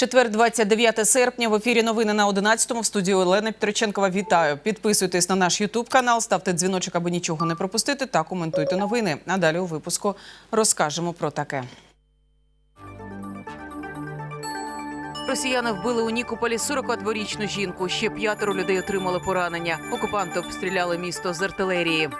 Четвер, 29 серпня. В ефірі новини на 11-му. В студії Олена Петриченкова. Вітаю. Підписуйтесь на наш Ютуб канал, ставте дзвіночок, аби нічого не пропустити, та коментуйте новини. А далі у випуску розкажемо про таке. Росіяни вбили у Нікополі 42-річну жінку. Ще п'ятеро людей отримали поранення. Окупанти обстріляли місто з артилерії.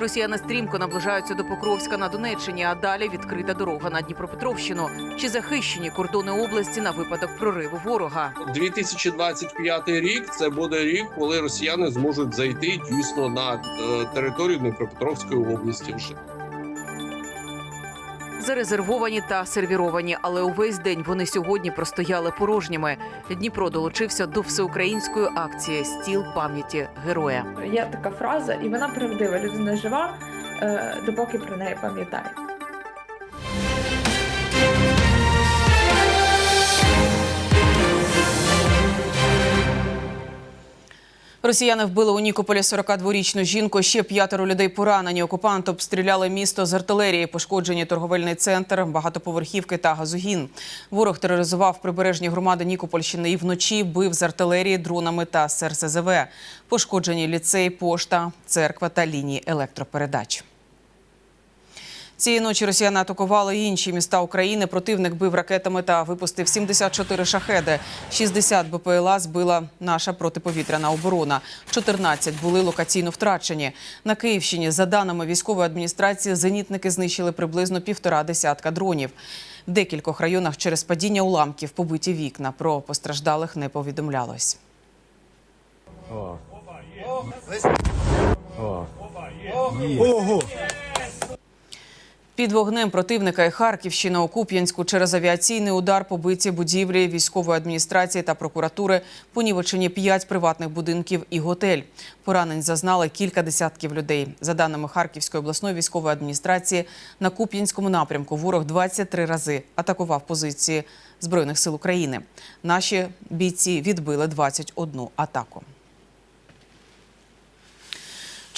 Росіяни стрімко наближаються до Покровська на Донеччині, а далі відкрита дорога на Дніпропетровщину. Чи захищені кордони області на випадок прориву ворога? 2025 рік це буде рік, коли росіяни зможуть зайти дійсно на е, територію Дніпропетровської області. Вже Зарезервовані та сервіровані, але увесь день вони сьогодні простояли порожніми. Дніпро долучився до всеукраїнської акції Стіл пам'яті героя. Є така фраза, і вона правдива. Людина жива, е, допоки про неї пам'ятає. Росіяни вбили у Нікополі 42-річну жінку. Ще п'ятеро людей поранені. Окупант обстріляли місто з артилерії, пошкоджені торговельний центр, багатоповерхівки та газогін. Ворог тероризував прибережні громади Нікопольщини і вночі бив з артилерії дронами та СРСЗВ. РСЗВ. Пошкоджені ліцей, пошта, церква та лінії електропередач. Цієї ночі росіяни атакували інші міста України. Противник бив ракетами та випустив 74 шахеди. 60 БПЛА збила наша протиповітряна оборона. 14 були локаційно втрачені. На Київщині, за даними військової адміністрації, зенітники знищили приблизно півтора десятка дронів. В декількох районах через падіння уламків побиті вікна. Про постраждалих не повідомлялось. Ого! Під вогнем противника і Харківщина у Куп'янську через авіаційний удар побиті будівлі військової адміністрації та прокуратури, понівечені п'ять приватних будинків і готель. Поранень зазнали кілька десятків людей. За даними Харківської обласної військової адміністрації, на Куп'янському напрямку ворог 23 рази атакував позиції збройних сил України. Наші бійці відбили 21 атаку.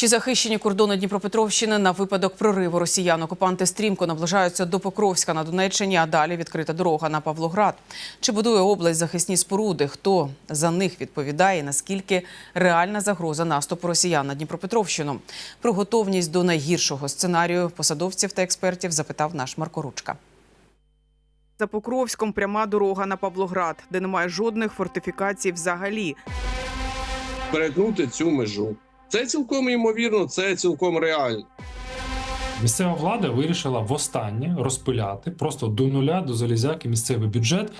Чи захищені кордони Дніпропетровщини на випадок прориву росіян? Окупанти стрімко наближаються до Покровська на Донеччині, а далі відкрита дорога на Павлоград. Чи будує область захисні споруди? Хто за них відповідає? Наскільки реальна загроза наступу росіян на Дніпропетровщину? Про готовність до найгіршого сценарію посадовців та експертів запитав наш Марко Ручка. За Покровськом пряма дорога на Павлоград, де немає жодних фортифікацій взагалі. перетнути цю межу. Це цілком ймовірно, це цілком реально. Місцева влада вирішила востаннє розпиляти просто до нуля до залізяки місцевий бюджет.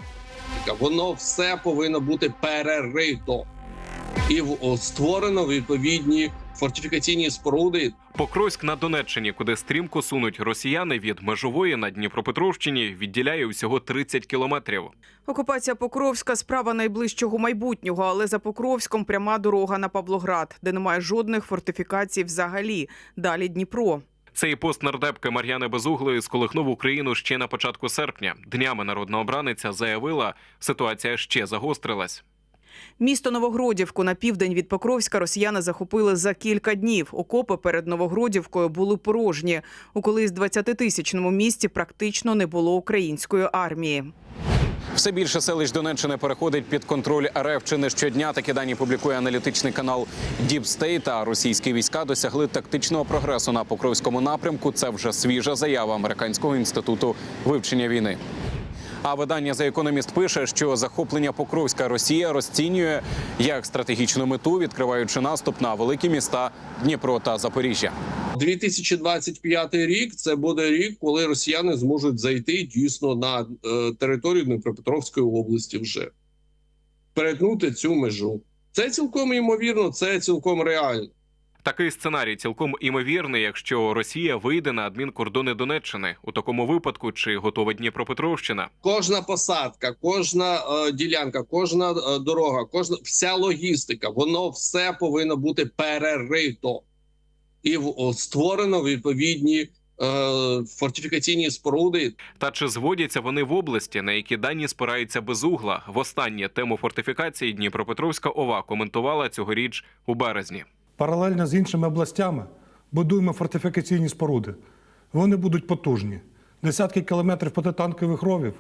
Воно все повинно бути перерито і створено відповідні фортифікаційні споруди. Покровськ на Донеччині, куди стрімко сунуть росіяни від межової на Дніпропетровщині, відділяє усього 30 кілометрів. Окупація Покровська справа найближчого майбутнього, але за Покровськом пряма дорога на Павлоград, де немає жодних фортифікацій взагалі. Далі Дніпро. Цей пост нардепки Мар'яни Безуглої сколихнув Україну ще на початку серпня. Днями народна обраниця заявила, ситуація ще загострилась. Місто Новогродівку на південь від Покровська росіяни захопили за кілька днів. Окопи перед Новогродівкою були порожні. У колись 20-тисячному місті практично не було української армії. Все більше селищ Донеччини переходить під контроль РФ. Чи не щодня такі дані публікує аналітичний канал Deep State, а російські війська досягли тактичного прогресу на Покровському напрямку. Це вже свіжа заява американського інституту вивчення війни. А видання за економіст пише, що захоплення Покровська Росія розцінює як стратегічну мету, відкриваючи наступ на великі міста Дніпро та Запоріжжя. 2025 рік це буде рік, коли росіяни зможуть зайти дійсно на е, територію Дніпропетровської області вже перетнути цю межу. Це цілком ймовірно, це цілком реально. Такий сценарій цілком імовірний, якщо Росія вийде на адмінкордони Донеччини. У такому випадку чи готова Дніпропетровщина? Кожна посадка, кожна е, ділянка, кожна е, дорога, кожна вся логістика, воно все повинно бути перерито і в- о, створено відповідні е, фортифікаційні споруди. Та чи зводяться вони в області, на які дані спираються безугла? Востаннє тему фортифікації Дніпропетровська ОВА коментувала цьогоріч у березні. Паралельно з іншими областями будуємо фортифікаційні споруди. Вони будуть потужні. десятки кілометрів протитанкових ровів,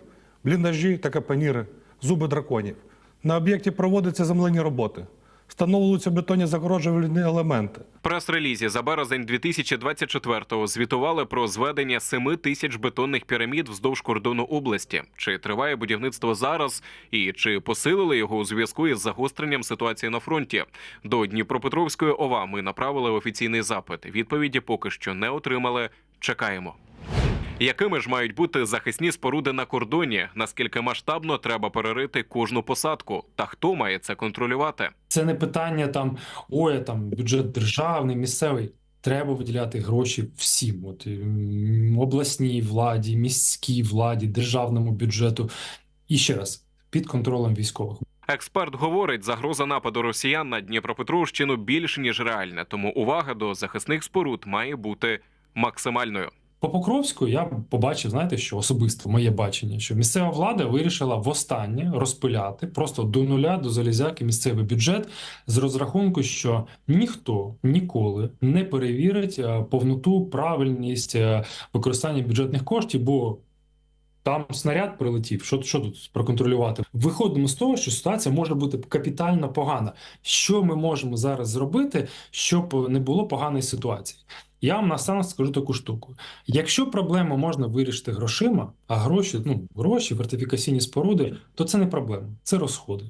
бліндажі та капаніри, зуби драконів. На об'єкті проводяться землені роботи. Встановлюються бетонні загороджувальні елементи. Прес-релізі за березень 2024-го звітували про зведення 7 тисяч бетонних пірамід вздовж кордону області. Чи триває будівництво зараз, і чи посилили його у зв'язку із загостренням ситуації на фронті? До Дніпропетровської ОВА ми направили офіційний запит. Відповіді поки що не отримали. Чекаємо. Якими ж мають бути захисні споруди на кордоні? Наскільки масштабно треба перерити кожну посадку? Та хто має це контролювати? Це не питання там, ой, там бюджет державний, місцевий. Треба виділяти гроші всім, от обласній владі, міській владі, державному бюджету. І ще раз, під контролем військових. Експерт говорить, загроза нападу росіян на Дніпропетровщину більш ніж реальна, тому увага до захисних споруд має бути максимальною. По Покровську я побачив, знаєте, що особисто моє бачення, що місцева влада вирішила востаннє розпиляти просто до нуля до залізяки місцевий бюджет з розрахунку, що ніхто ніколи не перевірить е, повноту, правильність е, використання бюджетних коштів, бо там снаряд прилетів. Що, що тут проконтролювати? Виходимо з того, що ситуація може бути капітально погана. Що ми можемо зараз зробити, щоб не було поганої ситуації? Я вам наостанок скажу таку штуку. Якщо проблему можна вирішити грошима, а гроші, ну гроші, фортифікаційні споруди, то це не проблема, це розходи.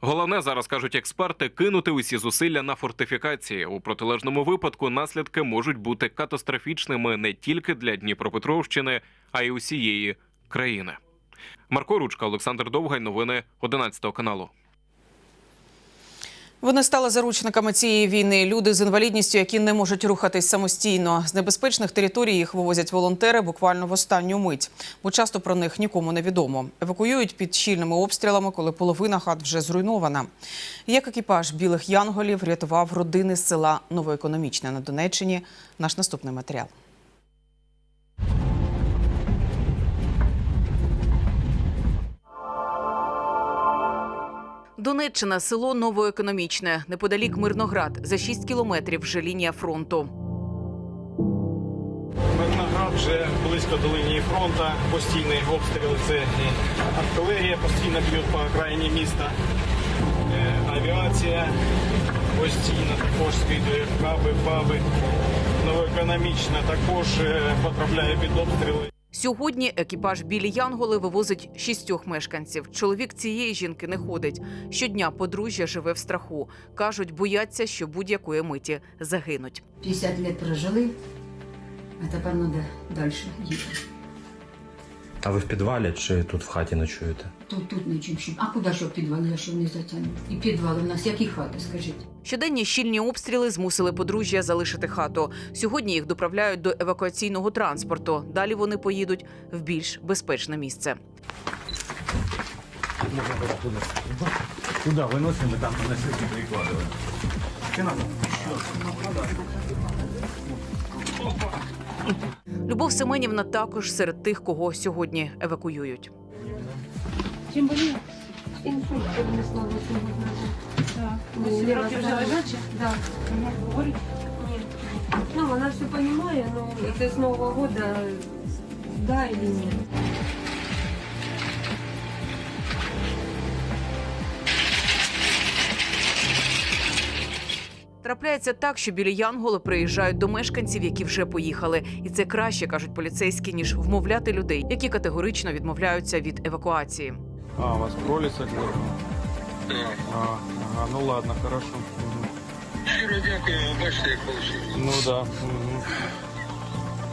Головне зараз кажуть експерти кинути усі зусилля на фортифікації. У протилежному випадку наслідки можуть бути катастрофічними не тільки для Дніпропетровщини, а й усієї країни. Марко Ручка, Олександр Довгай. Новини 11 каналу. Вони стали заручниками цієї війни. Люди з інвалідністю, які не можуть рухатись самостійно. З небезпечних територій їх вивозять волонтери буквально в останню мить, бо часто про них нікому не відомо. Евакуюють під щільними обстрілами, коли половина хат вже зруйнована. Як екіпаж білих янголів рятував родини з села Новоекономічне на Донеччині. Наш наступний матеріал. Донеччина, село Новоекономічне, неподалік Мирноград, за 6 кілометрів вже лінія фронту. Мирноград вже близько до лінії фронту. Постійний обстріл це артилерія постійно б'ють по окраїні міста. Е, Авіація постійно також скидує каби, баби. Новоекономічна також е, потрапляє під обстріли. Сьогодні екіпаж білі Янголи вивозить шістьох мешканців. Чоловік цієї жінки не ходить. Щодня подружжя живе в страху. Кажуть, бояться, що будь-якої миті загинуть. 50 років прожили, а тепер треба далі їхати. А ви в підвалі чи тут в хаті ночуєте? Тут, тут нічим. щоб- А куди що в підвал, я що не затягну? І підвали в нас, які хати, скажіть? Щоденні щільні обстріли змусили подружжя залишити хату. Сьогодні їх доправляють до евакуаційного транспорту. Далі вони поїдуть в більш безпечне місце. Куди виносимо, там на сьогодні прикладали. Любов Семенівна також серед тих, кого сьогодні евакуюють. Чим болі інсульт перенесла 8 лет назад. Да. Лево задача? Да. Ну, вона все розуміє, але це з Нового года да или нет. Трапляється так, що білі янголи приїжджають до мешканців, які вже поїхали, і це краще кажуть поліцейські, ніж вмовляти людей, які категорично відмовляються від евакуації. А, у вас пролісок? А, ага, ну ладно, хорошо. Щиро дякую, бачите, як вийшло. Ну да. Угу.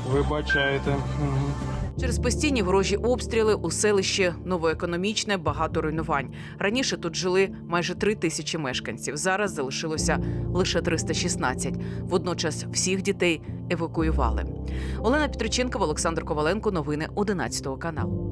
Вибачаєте. Угу. Через постійні ворожі обстріли у селищі новоекономічне багато руйнувань. Раніше тут жили майже три тисячі мешканців. Зараз залишилося лише 316. Водночас всіх дітей евакуювали. Олена Петриченкова, Олександр Коваленко. Новини 11 каналу.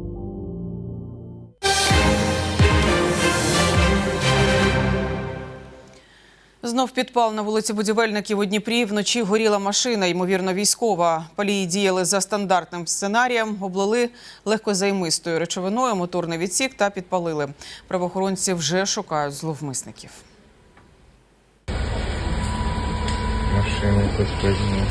Знов підпал на вулиці будівельників у Дніпрі. Вночі горіла машина, ймовірно, військова. Палії діяли за стандартним сценарієм, облили легкозаймистою речовиною, моторний відсік та підпалили. Правоохоронці вже шукають зловмисників. Машина візьме.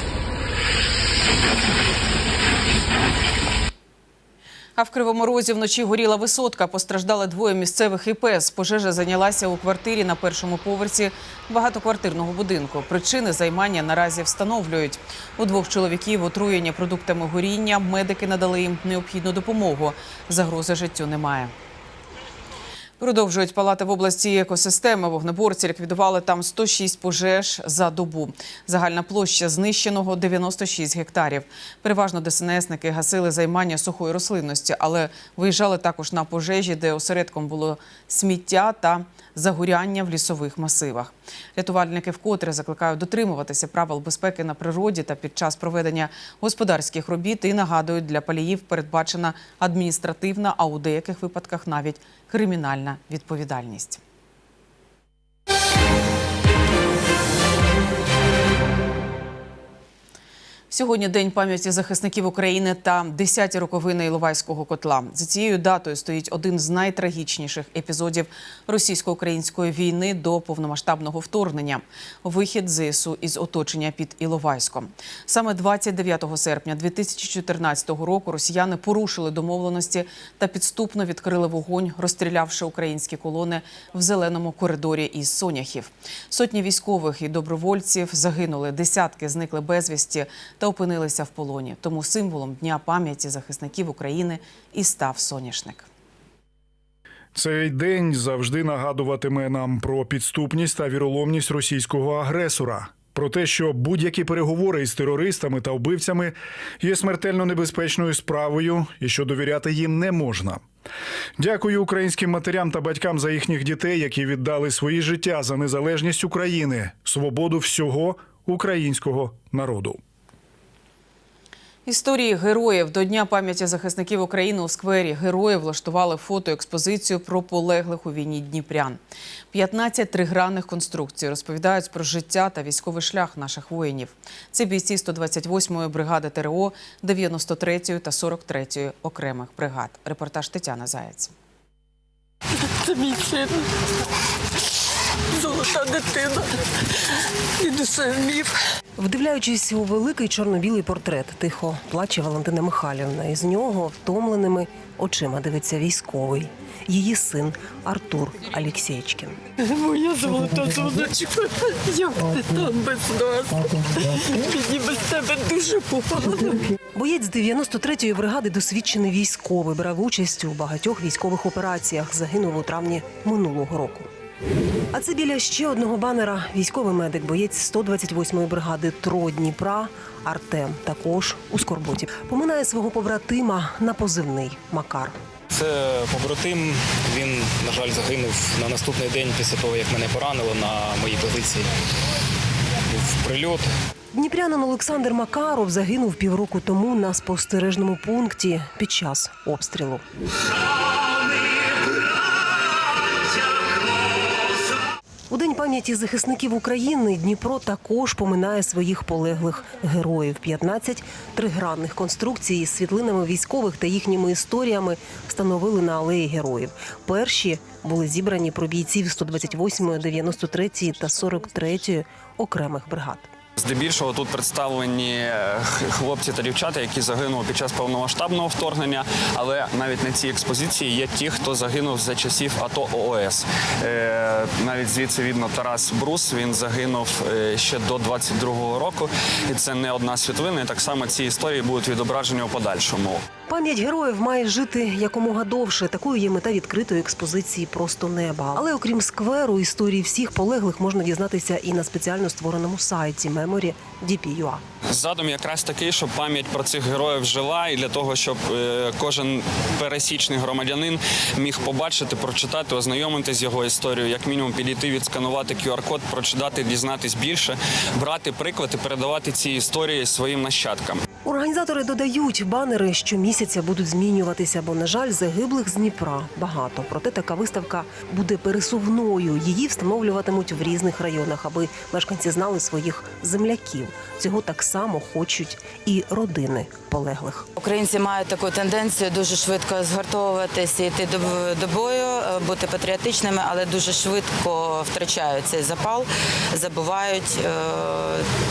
А в Кривому Розі вночі горіла висотка. Постраждали двоє місцевих і пес. Пожежа зайнялася у квартирі на першому поверсі багатоквартирного будинку. Причини займання наразі встановлюють. У двох чоловіків отруєння продуктами горіння. Медики надали їм необхідну допомогу. Загрози життю немає. Продовжують палати в області екосистеми. Вогнеборці ліквідували там 106 пожеж за добу. Загальна площа знищеного 96 гектарів. Переважно ДСНСники гасили займання сухої рослинності, але виїжджали також на пожежі, де осередком було сміття та загоряння в лісових масивах. Рятувальники вкотре закликають дотримуватися правил безпеки на природі та під час проведення господарських робіт і нагадують, для паліїв передбачена адміністративна, а у деяких випадках навіть кримінальна відповідальність. Сьогодні день пам'яті захисників України та 10-ті роковини Іловайського котла. За цією датою стоїть один з найтрагічніших епізодів російсько-української війни до повномасштабного вторгнення вихід ЗСУ із оточення під Іловайськом. Саме 29 серпня 2014 року росіяни порушили домовленості та підступно відкрили вогонь, розстрілявши українські колони в зеленому коридорі із соняхів. Сотні військових і добровольців загинули, десятки зникли безвісті та опинилися в полоні. Тому символом дня пам'яті захисників України і став соняшник. Цей день завжди нагадуватиме нам про підступність та віроломність російського агресора. Про те, що будь-які переговори із терористами та вбивцями є смертельно небезпечною справою і що довіряти їм не можна. Дякую українським матерям та батькам за їхніх дітей, які віддали свої життя за незалежність України, свободу всього українського народу. Історії героїв до Дня пам'яті захисників України у сквері героїв влаштували фотоекспозицію про полеглих у війні Дніпрян. 15 тригранних конструкцій розповідають про життя та військовий шлях наших воїнів. Це бійці 128-ї бригади ТРО, 93-ї та 43-ї окремих бригад. Репортаж Тетяна Заєць. Це мій син. Золота дитина. Він усе вмів. Вдивляючись у великий чорно-білий портрет, тихо плаче Валентина Михайлівна. Із нього втомленими очима дивиться військовий. Її син Артур Алєксєєчкін. Моя золота сонечко. Як ти там без нас? Мені без тебе дуже погано. Боєць 93-ї бригади досвідчений військовий, брав участь у багатьох військових операціях. Загинув у травні минулого року. А це біля ще одного банера військовий медик, боєць 128-ї бригади ТРО Дніпра Артем. Також у Скорботі поминає свого побратима на позивний Макар. Це побратим. Він, на жаль, загинув на наступний день після того, як мене поранило на моїй позиції. Був прильот. Дніпрянин Олександр Макаров загинув півроку тому на спостережному пункті під час обстрілу. У день пам'яті захисників України Дніпро також поминає своїх полеглих героїв. 15 тригранних конструкцій із світлинами військових та їхніми історіями встановили на алеї героїв. Перші були зібрані про бійців 128-ї, 93-ї та 43-ї окремих бригад. Здебільшого тут представлені е, хлопці та дівчата, які загинули під час повномасштабного вторгнення. Але навіть на цій експозиції є ті, хто загинув за часів АТО ООС. Е, навіть звідси видно Тарас Брус. Він загинув е, ще до 22-го року, і це не одна світлина. І так само ці історії будуть відображені у подальшому. Пам'ять героїв має жити якомога довше. Такою є мета відкритої експозиції Просто неба. Але окрім скверу, історії всіх полеглих можна дізнатися і на спеціально створеному сайті Memory DP.ua. Задум якраз такий, щоб пам'ять про цих героїв жила, і для того, щоб е, кожен пересічний громадянин міг побачити, прочитати, ознайомитися з його історією, як мінімум підійти, відсканувати QR-код, прочитати, дізнатись більше, брати приклад і передавати ці історії своїм нащадкам. Організатори додають, банери щомісяця будуть змінюватися, бо, на жаль, загиблих з Дніпра багато. Проте така виставка буде пересувною. Її встановлюватимуть в різних районах, аби мешканці знали своїх земляків. Цього так само хочуть і родини полеглих. Українці мають таку тенденцію дуже швидко згуртовуватися, йти до, бою, е, бути патріотичними, але дуже швидко втрачають цей запал, забувають. Е,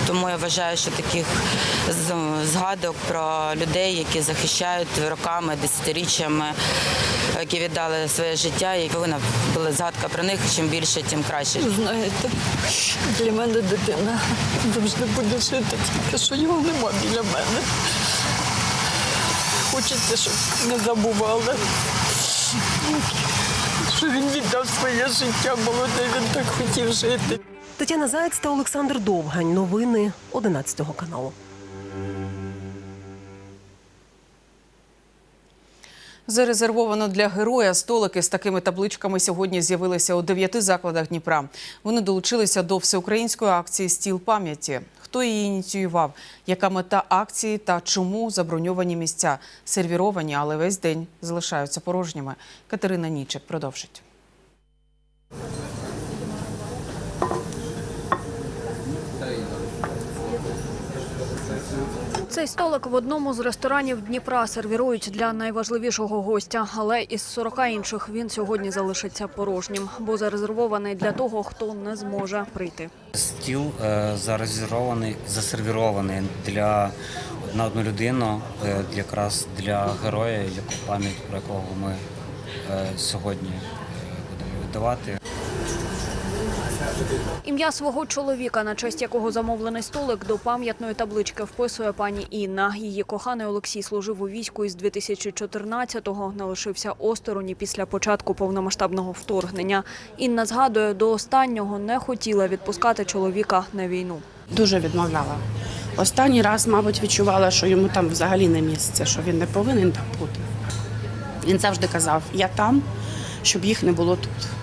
Тому я вважаю, що таких з- згадувань згадок про людей, які захищають роками, десятиріччями, які віддали своє життя, і повинна була згадка про них. Чим більше, тим краще. Знаєте, для мене дитина завжди буде жити, тільки що його нема біля мене. Хочеться, щоб не забували, що він віддав своє життя молоде, він так хотів жити. Тетяна Заєць та Олександр Довгань. Новини 11 каналу. Зарезервовано для героя столики з такими табличками сьогодні з'явилися у дев'яти закладах Дніпра. Вони долучилися до всеукраїнської акції Стіл пам'яті. Хто її ініціював? Яка мета акції та чому заброньовані місця сервіровані, але весь день залишаються порожніми? Катерина Нічик продовжить. Цей столик в одному з ресторанів Дніпра сервірують для найважливішого гостя, але із 40 інших він сьогодні залишиться порожнім, бо зарезервований для того, хто не зможе прийти. Стіл е, зарезервований, засервірований для на одну людину, е, якраз для героя, яку пам'ять про якого ми е, сьогодні будемо віддавати.Ім'я свого чоловіка, на честь якого замовлений столик, до пам'ятної таблички вписує пані Інна. Її коханий Олексій служив у війську із 2014-го, не лишився осторонь після початку повномасштабного вторгнення. Інна згадує, до останнього не хотіла відпускати чоловіка на війну. Дуже відмовляла. Останній раз, мабуть, відчувала, що йому там взагалі не місце, що він не повинен там бути. Він завжди казав: я там, щоб їх не було тут.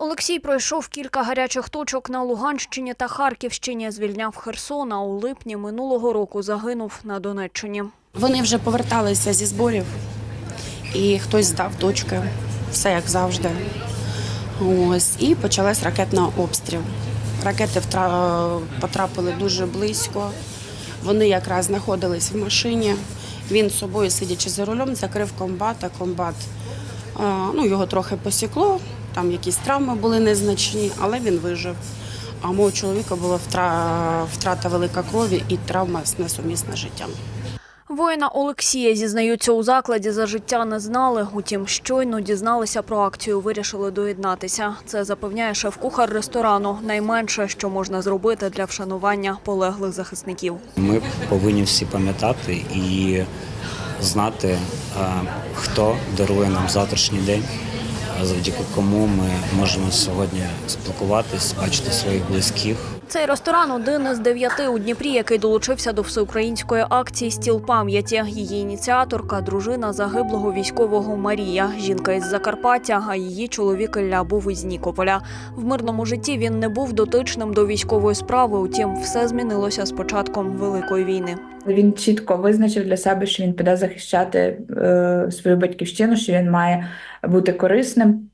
Олексій пройшов кілька гарячих точок на Луганщині та Харківщині. Звільняв Херсон, а у липні минулого року загинув на Донеччині. Вони вже поверталися зі зборів, і хтось здав точки, все як завжди. Ось, і почалась ракетна обстріл. Ракети втра- потрапили дуже близько. Вони якраз знаходились в машині. Він з собою, сидячи за рулем, закрив комбат, а комбат ну, його трохи посікло, там якісь травми були незначні, але він вижив. А мого чоловіка була втра- втрата велика крові і травма несумісна з життям. Воїна Олексія зізнаються у закладі за життя не знали. Утім, щойно дізналися про акцію, вирішили доєднатися. Це запевняє шеф-кухар ресторану. Найменше, що можна зробити для вшанування полеглих захисників. Ми повинні всі пам'ятати і знати, хто дарує нам завтрашній день, завдяки кому ми можемо сьогодні спілкуватись, бачити своїх близьких. Цей ресторан один із дев'яти у Дніпрі, який долучився до всеукраїнської акції Стіл пам'яті. Її ініціаторка дружина загиблого військового Марія. Жінка із Закарпаття, а її чоловік Ілля був із Нікополя. В мирному житті він не був дотичним до військової справи. Утім, все змінилося з початком великої війни. Він чітко визначив для себе, що він піде захищати е, свою батьківщину, що він має бути корисним.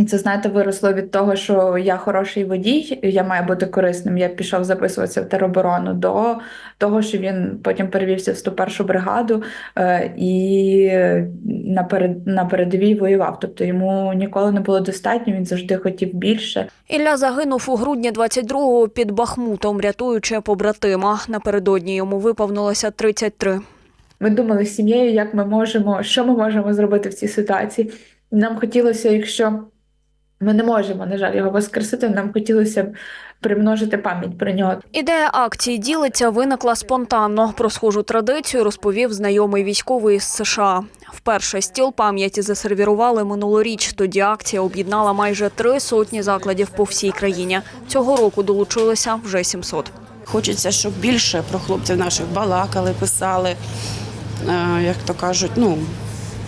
І це, знаєте, виросло від того, що я хороший водій, я маю бути корисним. Я пішов записуватися в тероборону до того, що він потім перевівся в 101-шу бригаду е, і наперед на передовій воював. Тобто йому ніколи не було достатньо, він завжди хотів більше. Ілля загинув у грудні 22-го під Бахмутом, рятуючи побратима. Напередодні йому виповнилося 33. Ми думали з сім'єю, як ми можемо, що ми можемо зробити в цій ситуації. Нам хотілося, якщо ми не можемо, на жаль, його воскресити, нам хотілося б примножити пам'ять про нього. Ідея акції ділиться виникла спонтанно. Про схожу традицію розповів знайомий військовий із США. Вперше стіл пам'яті засервірували минулоріч. Тоді акція об'єднала майже три сотні закладів по всій країні. Цього року долучилося вже 700. Хочеться, щоб більше про хлопців наших балакали, писали, е, як то кажуть, ну,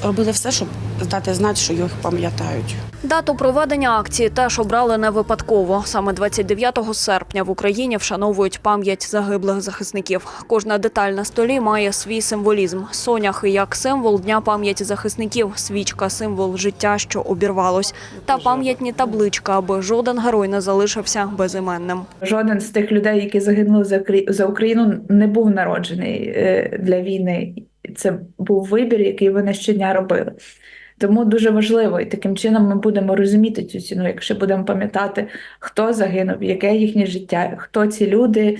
робили все, щоб дати знати, що їх пам'ятають. Дату проведення акції теж обрали не випадково. Саме 29 серпня в Україні вшановують пам'ять загиблих захисників. Кожна деталь на столі має свій символізм. Соняхи як символ дня пам'яті захисників, свічка символ життя, що обірвалось, та пам'ятні табличка, аби жоден герой не залишився безіменним. Жоден з тих людей, які загинули за Україну, не був народжений е, для війни. Це був вибір, який вони щодня робили. Тому дуже важливо, і таким чином ми будемо розуміти цю ціну, якщо будемо пам'ятати, хто загинув, яке їхнє життя, хто ці люди,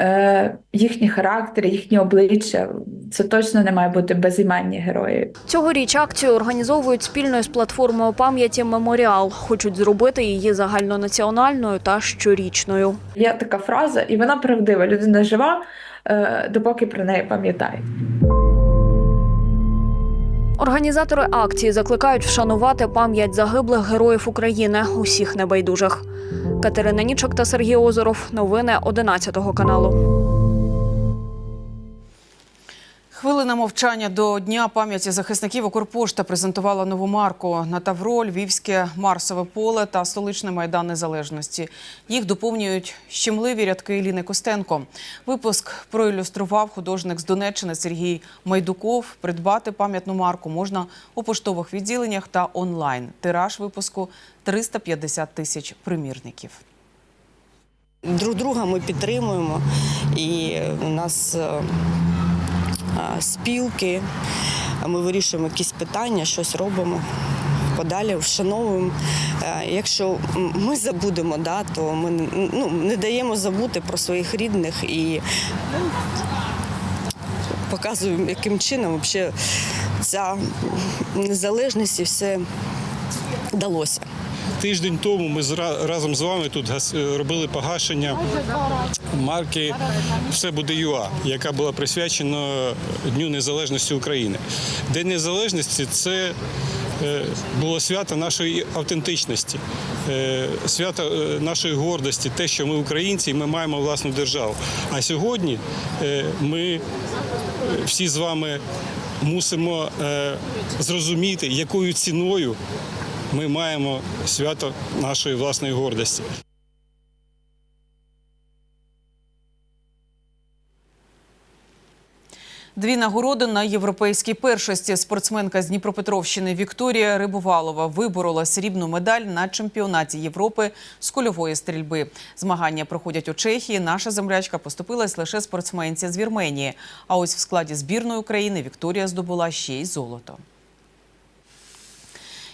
е, їхні характери, їхні обличчя. Це точно не має бути безіменні герої. Цьогоріч акцію організовують спільно з платформою пам'яті Меморіал. Хочуть зробити її загальнонаціональною та щорічною. Є така фраза, і вона правдива. Людина жива, е, допоки про неї пам'ятає. Організатори акції закликають вшанувати пам'ять загиблих героїв України, усіх небайдужих. Катерина Нічок та Сергій Озоров. Новини 11 каналу. Хвилина мовчання до Дня пам'яті захисників Укрпошта презентувала нову марку на Тавро, Львівське Марсове поле та столичний майдан Незалежності. Їх доповнюють щемливі рядки Ліни Костенко. Випуск проілюстрував художник з Донеччини Сергій Майдуков. Придбати пам'ятну марку можна у поштових відділеннях та онлайн. Тираж випуску 350 тисяч примірників. Друг друга ми підтримуємо, і у нас е, спілки, ми вирішуємо якісь питання, щось робимо. Подалі вшановуємо. Е, Якщо ми забудемо, да, то ми ну, не даємо забути про своїх рідних і показуємо, яким чином взагалі ця незалежність і все вдалося. Тиждень тому ми разом з вами тут е, робили погашення марки Все буде ЮА, яка була присвячена Дню Незалежності України. День Незалежності це е, було свято нашої автентичності, е, свято нашої гордості, те, що ми українці і ми маємо власну державу. А сьогодні ми всі з вами мусимо зрозуміти, якою ціною ми маємо свято нашої власної гордості. Дві нагороди на європейській першості. Спортсменка з Дніпропетровщини Вікторія Рибувалова виборола срібну медаль на чемпіонаті Європи з кульової стрільби. Змагання проходять у Чехії. Наша землячка поступилась лише спортсменці з Вірменії. А ось в складі збірної України Вікторія здобула ще й золото.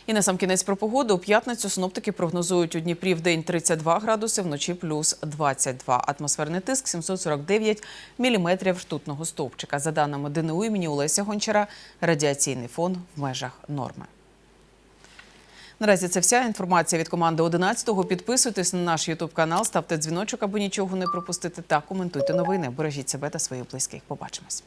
І на сам кінець про погоду. У п'ятницю синоптики прогнозують у Дніпрі в день 32 градуси, вночі плюс 22. Атмосферний тиск 749 міліметрів ртутного стовпчика. За даними ДНУ імені Олеся Гончара, радіаційний фон в межах норми. Наразі це вся інформація від команди 11-го. Підписуйтесь на наш Ютуб канал, ставте дзвіночок, аби нічого не пропустити. Та коментуйте новини. Бережіть себе та своїх близьких. Побачимось.